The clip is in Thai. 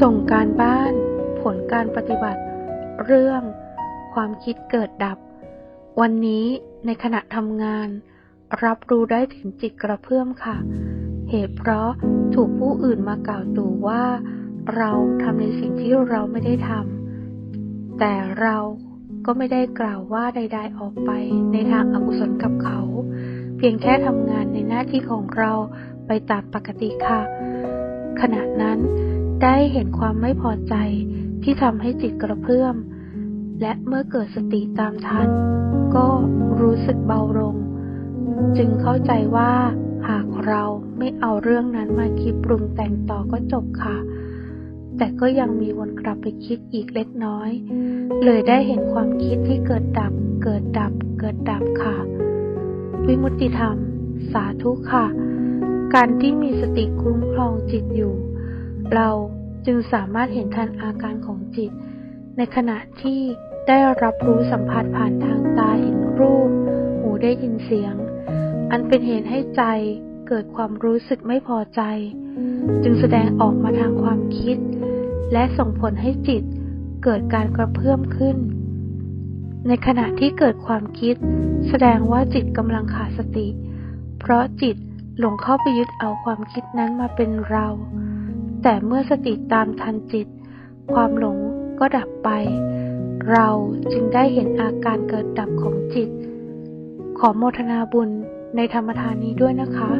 ส่งการบ้าน ผลการปฏิบัติ เรื่อง ความคิดเกิดดับ วันนี้ในขณะทำงาน รับรู้ได้ถึงจิตกระเพื่อมค่ะ เหตุเพราะถูกผู้อื่นมากล่าวตู่ว่า เราทำในสิ่งที่เราไม่ได้ทำแต่เราก็ไม่ได้กล่าวว่าใด ๆ ออกไปในทางอกุศลกับเขา เพียงแค่ทำงานในหน้าที่ของเราไปตามปกติค่ะ ขณะนั้น ได้เห็นความไม่พอใจที่ทำให้จิตกระเพื่อม และเมื่อเกิดสติตามทัน ก็รู้สึกเบาลง จึงเข้าใจว่าหากเราไม่เอาเรื่องนั้นมาคิดปรุงแต่งต่อก็จบค่ะ แต่ก็ยังมีวนกลับไปคิดอีกเล็กน้อย เลยได้เห็นความคิดที่เกิดดับ เกิดดับ เกิดดับค่ะ วิมุตติธรรม สาธุค่ะ การที่มีสติคุ้มครองจิตอยู่ เราจึงสามารถเห็นทันอาการของจิต ในขณะที่ได้รับรู้สัมผัสผ่านทางตาเห็นรูป หูได้ยินเสียง อันเป็นเหตุให้ใจเกิดความรู้สึกไม่พอใจ จึงแสดงออกมาทางความคิด และส่งผลให้จิตเกิดการกระเพื่อมขึ้น ในขณะที่เกิดความคิด แสดงว่าจิตกำลังขาดสติ เพราะจิตหลงเข้าไปยึดเอาความคิดนั้นมาเป็นเรา แต่เมื่อสติตามทันจิต ความหลงก็ดับไป เราจึงได้เห็นอาการเกิดดับของจิต ขอโมทนาบุญในธรรมทานนี้ด้วยนะคะ